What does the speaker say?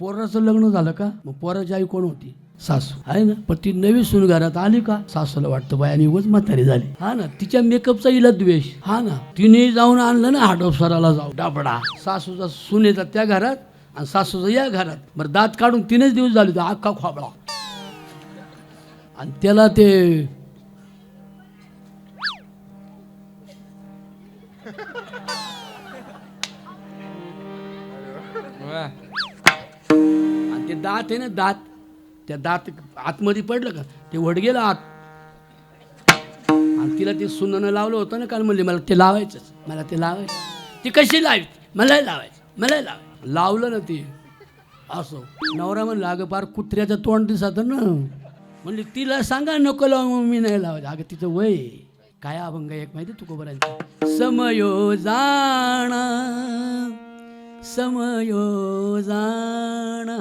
पोराचं लग्न झालं का? मग पोराची आई कोण होती? सासू. आहे ना? पण ती नवी सून घरात आली का? सासूला वाटतं बाय आणि उगाच म्हातारी झाली. हा ना? तिच्या मेकअपचा इला द्वेष. हा ना? तिने जाऊन आणलं ना हाडोपसराला जाऊ डाबडा. सासूचा सुनेचा त्या घरात आणि सासूचा या घरात. बरं दात काढून तीनच दिवस झाले होते अख्खा खोबळा. आणि त्याला ते ते दात आहे ना दात. त्या दात आतमध्ये पडलं का? ते वड गेलं आत. आणि तिला ते सुनानं लावलं होतं ना काल म्हणले मला ते लावायचंच मला ते लावायचं ती कशी लावायची मलाही लावायचं मलाही लावायचं. लावलं ना ते. असं. नवरा म्हणलं अगं फार कुत्र्याचं तोंड दिसत ना. म्हणले तिला सांगा नको लावू मी नाही लावायचं. अगं तिचं वय काय अभंग आहे एक माहिती तू बरायचं समयो जाणा समयो जाणा.